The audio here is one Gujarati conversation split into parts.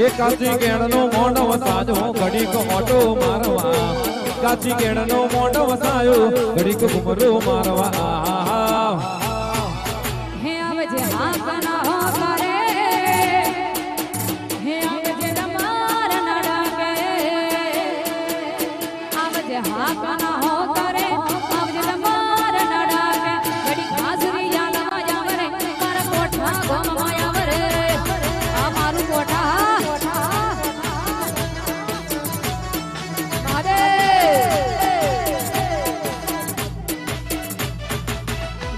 હે કાચી કેળનો મોઢો વસાજો ઘડીક મોટો મારવા કાચી કેળનો મોઢો વસાયો ઘડીક ઘુમરો મારવા આહા.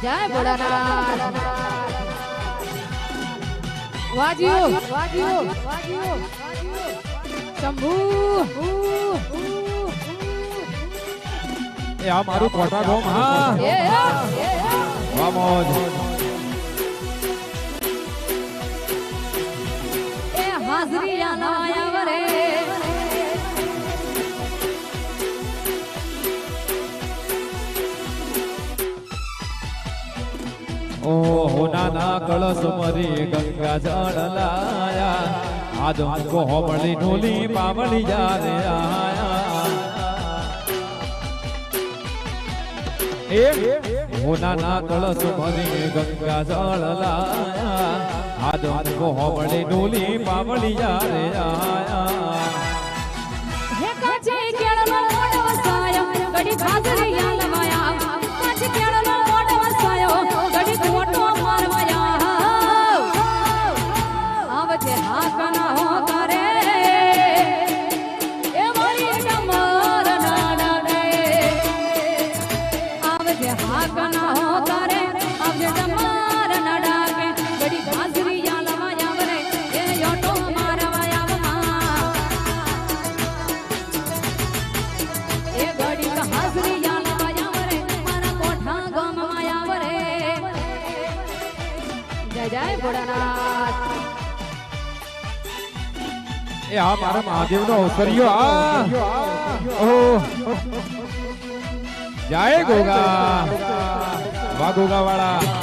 જય ભોળાનાથ. વાજીઓ વાજીઓ વાજીઓ શંભુ. એ આ મારું કોઠા ગોમ હા. વાહ મોજ હાજરી ઓહો, નાના કળશ મરી ગંગા જળ લાયા. આદમ કો હોમળી ઢોલી પાવળી જારે આયા. હો નાના કળશ મરી ગંગા જળ લાયા. આદમ કો હોમળી ઢોલી પાવળી જારે આયા. હે કાજે કેળનો મોઢો વસાયો કડી હાજરી એ વરે મારા મહાદેવ નો આ. મારા આ ઓહો જય ગોગા વાહ ગોગા વાળા